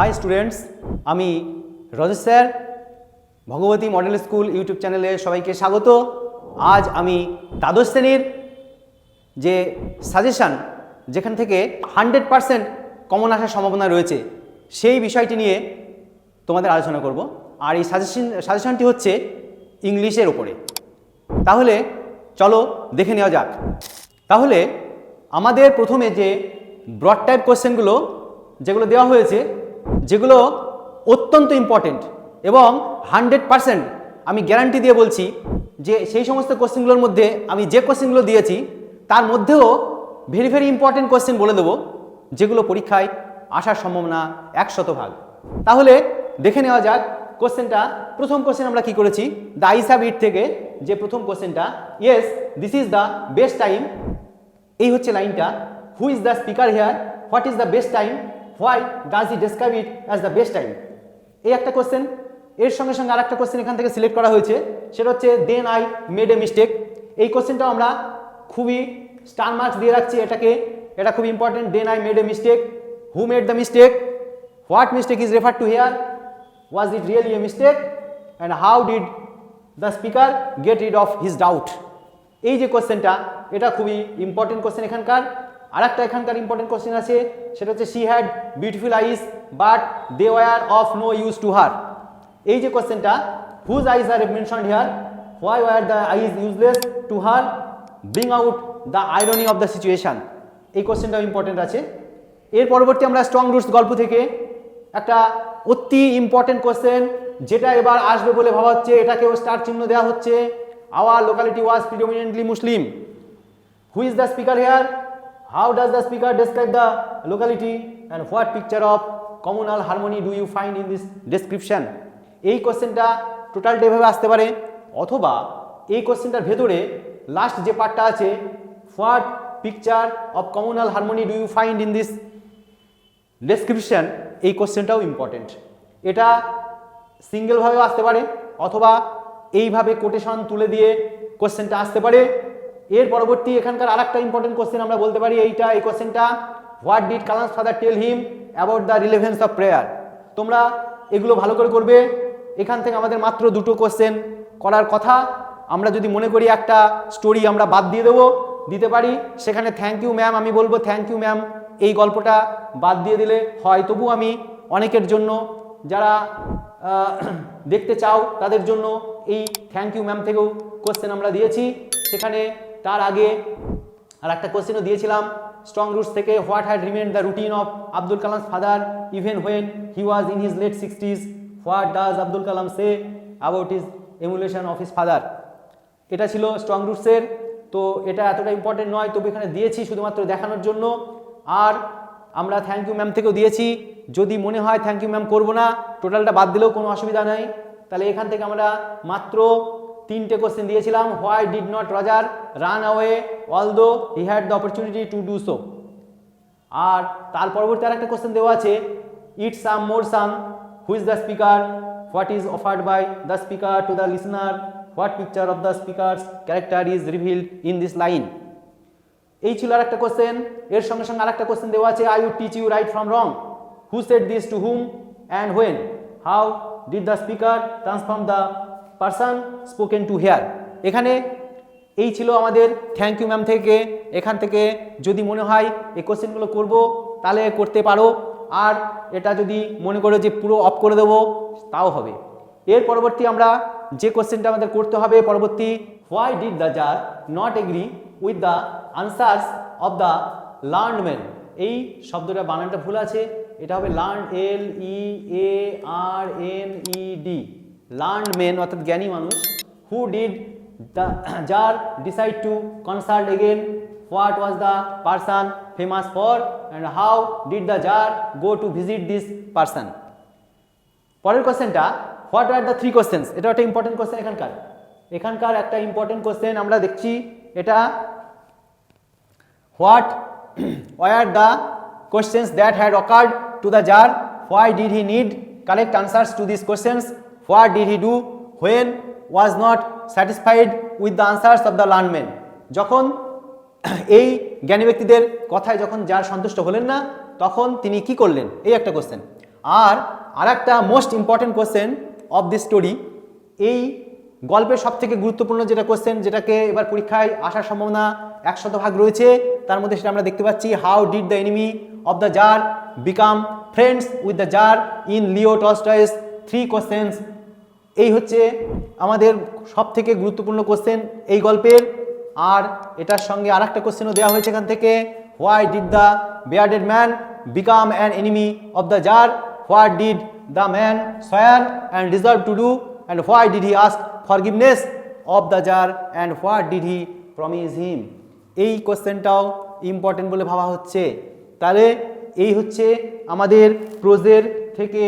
High students আমি Rajat sir, Bhagwati model school YouTube চ্যানেলে সবাইকে স্বাগত। আজ আমি দ্বাদশ শ্রেণির যে সাজেশান যেখান থেকে হান্ড্রেড পারসেন্ট কমন আসার সম্ভাবনা রয়েছে, সেই বিষয়টি নিয়ে তোমাদের আলোচনা করব। আর এই সাজেশন সাজেশনটি হচ্ছে ইংলিশের ওপরে তাহলে চলো দেখে নেওয়া যাক। তাহলে আমাদের প্রথমে যে ব্রড টাইপ কোশ্চেনগুলো যেগুলো দেওয়া হয়েছে যেগুলো অত্যন্ত ইম্পর্টেন্ট এবং হান্ড্রেড পারসেন্ট আমি গ্যারান্টি দিয়ে বলছি যে সেই সমস্ত কোশ্চেনগুলোর মধ্যে আমি যে কোশ্চেনগুলো দিয়েছি, তার মধ্যেও ভেরি ভেরি ইম্পর্টেন্ট কোশ্চেন বলে দেবো, যেগুলো পরীক্ষায় আসার সম্ভাবনা একশত ভাগ। তাহলে দেখে নেওয়া যাক কোশ্চেনটা প্রথম কোশ্চেন আমরা কি করেছি? দ্য আইসাব ইট থেকে যে প্রথম কোশ্চেনটা yes this is the best time এই হচ্ছে লাইনটা who is the speaker here what is the best time why does he describe it as the best time এই একটা কোশ্চেন এর সঙ্গে সঙ্গে আরেকটা কোশ্চেন এখান থেকে সিলেক্ট করা হয়েছে। সেটা হচ্ছে then I made a mistake এই কোশ্চেনটাও আমরা খুবই স্টার মার্কস দিয়ে রাখছি এটাকে। এটা খুব important then I made a mistake who made the mistake what mistake is refer to here was it really a mistake and how did the speaker get rid of his doubt এই যে কোশ্চেনটা এটা খুবই important question এখানকার। আর একটা এখানকার important question আছে, সেটা হচ্ছে she had beautiful eyes but they were of no use to her এই যে কোশ্চেনটা whose eyes are mention here why were the eyes useless to her bring out the irony of the situation এই কোশ্চেনটাও important আছে। এর পরবর্তী আমরা strong roots গল্প থেকে একটা অতি ইম্পর্টেন্ট কোশ্চেন যেটা এবার আসবে বলে ভাবা হচ্ছে এটাকেও স্টার চিহ্ন দেওয়া হচ্ছে। Our locality was predominantly Muslim who is the speaker here how does the speaker describe the locality and what picture of communal harmony do you find in this description এই কোশ্চেনটা টোটালটা এভাবে আসতে পারে, অথবা এই কোশ্চেনটার ভেতরে লাস্ট যে পার্টটা আছে what picture of communal harmony do you find in this description এই কোশ্চেনটাও ইম্পর্টেন্ট এটা সিঙ্গেলভাবেও আসতে পারে, অথবা এইভাবে কোটেশন তুলে দিয়ে কোশ্চেনটা আসতে পারে। এর পরবর্তী এখানকার আর একটা ইম্পর্টেন্ট কোশ্চেন আমরা বলতে পারি, এইটা, এই কোশ্চেনটা what did Kalam's father tell him about the relevance of prayer তোমরা এগুলো ভালো করে করবে। এখান থেকে আমাদের মাত্র দুটো কোশ্চেন করার কথা। আমরা যদি মনে করি একটা স্টোরি আমরা বাদ দিয়ে দেবো, দিতে পারি। সেখানে থ্যাংক ইউ ম্যাম আমি বলব থ্যাংক ইউ ম্যাম এই গল্পটা বাদ দিয়ে দিলে হয়। তবু আমি অনেকের জন্য, যারা দেখতে চাও, তাদের জন্য এই থ্যাংক ইউ ম্যাম থেকেও কোশ্চেন আমরা দিয়েছি। সেখানে তার আগে আর একটা কোশ্চেনও দিয়েছিলাম স্ট্রং রুটস থেকে what had remain the routine of Abdul Kalam's father even when he was in his late sixties what does Abdul Kalam say about is emulation of his father এটা ছিল স্ট্রং রুটসের তো এটা এতটা important নয়, তবে এখানে দিয়েছি শুধুমাত্র দেখানোর জন্য। আর আমরা থ্যাংক ইউ ম্যাম থেকেও দিয়েছি, যদি মনে হয় থ্যাংক ইউ ম্যাম করব না টোটালটা বাদ দিলেও কোনো অসুবিধা নেই। তাহলে এখান থেকে আমরা মাত্র তিনটে কোশ্চেন দিয়েছিলাম। Why did not Roger run away although he had the opportunity to do so আর তার পরবর্তী আর একটা কোশ্চেন দেওয়া আছে। It some more some who is the speaker what is offered by the speaker to the listener what picture of the speaker's character is revealed in this line এই ছিল আর একটা question এর সঙ্গে সঙ্গে আর একটা কোশ্চেন দেওয়া আছে। I would teach you right from wrong who said this to whom and when how did the speaker transform the person spoken to here এখানে এই ছিল আমাদের থ্যাংক ইউ ম্যাম থেকে। এখান থেকে যদি মনে হয় এই কোশ্চেনগুলো করব, তাহলে করতে পারো। আর এটা যদি মনে করো যে পুরো অফ করে দেবো, তাও হবে। এর পরবর্তী আমরা যে কোশ্চেনটা আমাদের করতে হবে, পরবর্তী why did the tsar not agree with the answers of the learn man এই শব্দটা বানানটা ভুল আছে। এটা হবে learn L E A R N E D learn men অর্থাৎ জ্ঞানী মানুষ who did the tsar decide to consult again what was the person famous for and how did the tsar go to visit this person পরের কোশ্চেনটা what are the three questions এটা একটা important question এখানকার। এখানকার একটা important question আমরা দেখছি, এটা what were the questions that had occurred to the tsar why did he need correct answers to this questions what did he do, when was not satisfied with the answers of the learn men যখন এই জ্ঞানী ব্যক্তিদের কথায় যখন যার সন্তুষ্ট হলেন না, তখন তিনি কি করলেন? এই একটা কোশ্চেন আর আর একটা most important question of this story এই গল্পের সব থেকে গুরুত্বপূর্ণ যেটা কোশ্চেন যেটাকে এবার পরীক্ষায় আসার সম্ভাবনা একশত ভাগ রয়েছে, তার মধ্যে সেটা আমরা দেখতে পাচ্ছি how did the enemy of the tsar become friends with the tsar in Leo Tolstoy's three questions এই হচ্ছে আমাদের সব থেকে গুরুত্বপূর্ণ কোশ্চেন এই গল্পের। আর এটার সঙ্গে আর একটা কোশ্চেনও দেওয়া হয়েছে এখান থেকে। Why did the bearded man become an enemy of the tsar what did the man swear and deserve to do and why did he ask forgiveness of the tsar and what did he promise him এই কোশ্চেনটাও important বলে ভাবা হচ্ছে। তাহলে এই হচ্ছে আমাদের প্রোজের থেকে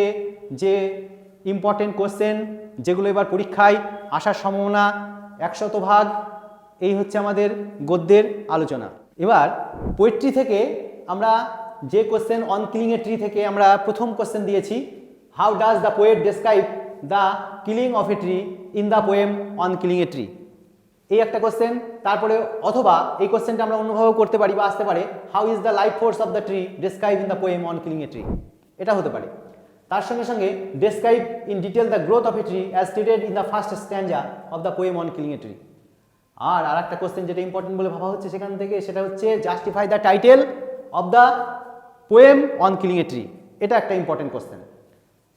যে ইম্পর্টেন্ট কোশ্চেন যেগুলো এবার পরীক্ষায় আসার সম্ভাবনা একশত ভাগ, এই হচ্ছে আমাদের গদ্যের আলোচনা। এবার পোয়েট্রি থেকে আমরা যে question on killing a tree থেকে আমরা প্রথম কোশ্চেন দিয়েছি how does the poet describe the killing of a tree in the poem on killing a tree এই একটা কোশ্চেন তারপরে অথবা এই কোশ্চেনটা আমরা অন্যভাবেও করতে পারি বা আসতে পারে how is the life force of the tree describe in the poem on killing a tree এটা হতে পারে। তার সঙ্গে সঙ্গে describe in detail the growth of a tree as stated in the first stanza of the poem on killing a tree আর আর একটা question যেটা important বলে ভাবা হচ্ছে সেখান থেকে, সেটা হচ্ছে justify the title of the poem on killing a tree এটা একটা ইম্পর্টেন্ট কোশ্চেন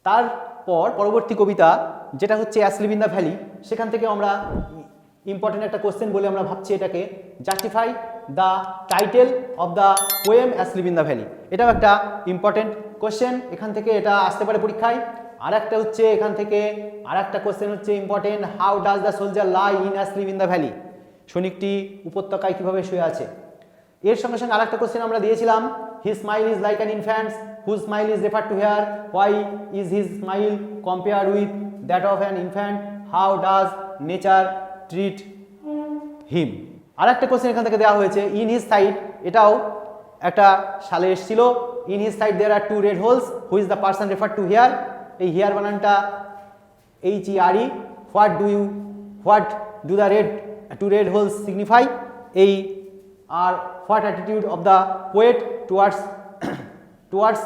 তারপর পরবর্তী কবিতা, যেটা হচ্ছে অ্যাসলিভ ইন দ্য ভ্যালি সেখান থেকে আমরা ইম্পর্টেন্ট একটা কোশ্চেন বলে আমরা ভাবছি এটাকে justify the title of the poem asleep in the valley এটাও একটা ইম্পর্টেন্ট কোশ্চেন এখান থেকে এটা আসতে পারে পরীক্ষায়। আর একটা হচ্ছে এখান থেকে আর একটা কোশ্চেন হচ্ছে important how does the soldier lie in asleep in the valley সৈনিকটি উপত্যকায় কীভাবে শুয়ে আছে? এর সঙ্গে সঙ্গে আরেকটা কোশ্চেন আমরা দিয়েছিলাম। He smile is like an infants who smile is refer to here why is his smile compare with that of an infant how does nature treat him আর একটা কোশ্চেন এখান থেকে দেওয়া হয়েছে ইন হিজ সাইড এটাও একটা সালে এসেছিল in his side there are two red holes who is the person refer to here এই হিয়ার বানানটা H E R E what do you what do the red two red holes signify এই আর what attitude of the poet towards towards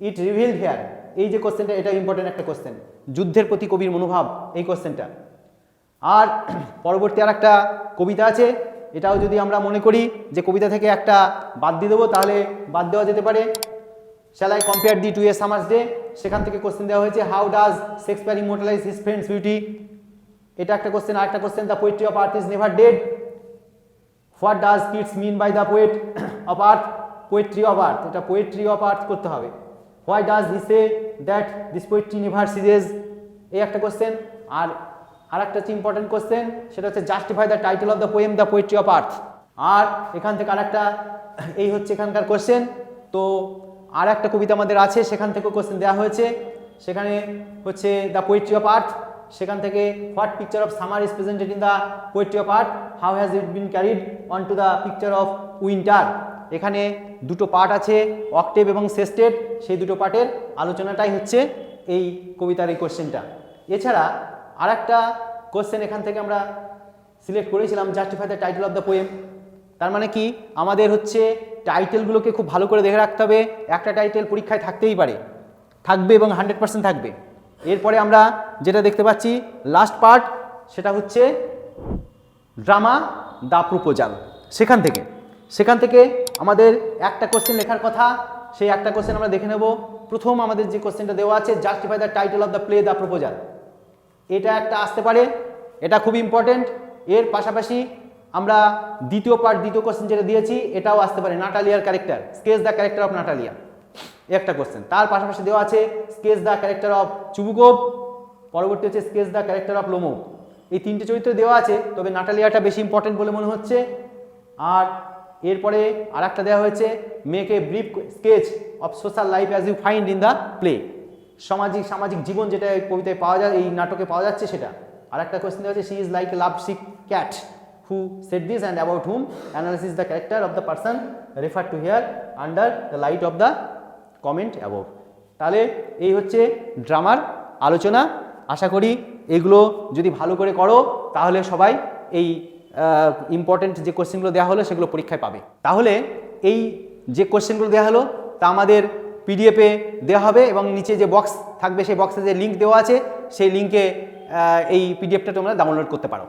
it reveal here এই যে কোশ্চেনটা এটা important একটা question যুদ্ধের প্রতি কবির মনোভাব, এই কোশ্চেনটা আর পরবর্তী আর একটা কবিতা আছে, এটাও যদি আমরা মনে করি যে কবিতা থেকে একটা বাদ দিয়ে দেবো, তাহলে বাদ দেওয়া যেতে পারে। Shall I compare thee to a summer's day সেখান থেকে কোশ্চেন দেওয়া হয়েছে how does Shakespeare immortalize his friend's beauty এটা একটা কোশ্চেন আর একটা question the poetry of earth is never dead what does Keats mean by the poet of earth poetry of earth এটা poetry of earth করতে হবে। Why does he say that this poetry never ceases এই একটা question আর আর একটা হচ্ছে important question সেটা হচ্ছে justify the title of the poem the poetry of earth আর এখান থেকে আরেকটা, এই হচ্ছে এখানকার কোশ্চেন তো আর একটা কবিতা আমাদের আছে, সেখান থেকেও কোশ্চেন দেওয়া হয়েছে। সেখানে হচ্ছে দ্য পোয়েট্রি অফ আর্থ সেখান থেকে what picture of summer is presented in the poetry of art how has it been carried on to the picture of winter এখানে দুটো পার্ট আছে অক্টেভ এবং সেস্টেড সেই দুটো পার্টের আলোচনাটাই হচ্ছে এই কবিতার এই কোশ্চেনটা এছাড়া আর একটা কোশ্চেন এখান থেকে আমরা সিলেক্ট করেছিলাম justify the title of the poem তার মানে কি? আমাদের হচ্ছে টাইটেলগুলোকে খুব ভালো করে দেখে রাখতে হবে। একটা টাইটেল পরীক্ষায় থাকতেই পারে। থাকবে এবং হান্ড্রেড পার্সেন্ট থাকবে। এরপরে আমরা যেটা দেখতে পাচ্ছি লাস্ট পার্ট সেটা হচ্ছে ড্রামা দ্য প্রপোজাল সেখান থেকে। সেখান থেকে আমাদের একটা কোশ্চেন লেখার কথা। সেই একটা কোশ্চেন আমরা দেখে নেব। প্রথম আমাদের যে কোশ্চেনটা দেওয়া আছে justify the title of the play the proposal এটা একটা আসতে পারে, এটা খুব ইম্পর্টেন্ট এর পাশাপাশি আমরা দ্বিতীয় পার্ট দ্বিতীয় কোশ্চেন যেটা দিয়েছি, এটাও আসতে পারে, নাটালিয়ার character sketch the character of Natalia. একটা কোশ্চেন তার পাশাপাশি দেওয়া আছে sketch the character of Chubukov পরবর্তী হচ্ছে sketch the character of Lomov এই তিনটে চরিত্র দেওয়া আছে, তবে নাটালিয়াটা বেশি ইম্পর্টেন্ট বলে মনে হচ্ছে। আর এরপরে আর একটা দেওয়া হয়েছে make a brief sketch of social life as you find in the play সামাজিক সামাজিক জীবন যেটা এই কবিতায় পাওয়া যায়, এই নাটকে পাওয়া যাচ্ছে সেটা। আর একটা কোয়েশ্চেন দেওয়া আছে she is like love sick cat who said this and about whom analysis the character of the person refer to here under the light of the comment above তাহলে এই হচ্ছে ড্রামার আলোচনা। আশা করি এগুলো যদি ভালো করে করো, তাহলে সবাই এই ইম্পর্টেন্ট যে কোশ্চেনগুলো দেওয়া হলো সেগুলো পরীক্ষায় পাবে। তাহলে এই যে কোশ্চেনগুলো দেওয়া হলো, তা আমাদের পিডিএফে দেওয়া হবে এবং নিচে যে বক্স থাকবে, সেই বক্সে যে লিঙ্ক দেওয়া আছে, সেই লিঙ্কে এই পিডিএফটা তোমরা ডাউনলোড করতে পারো।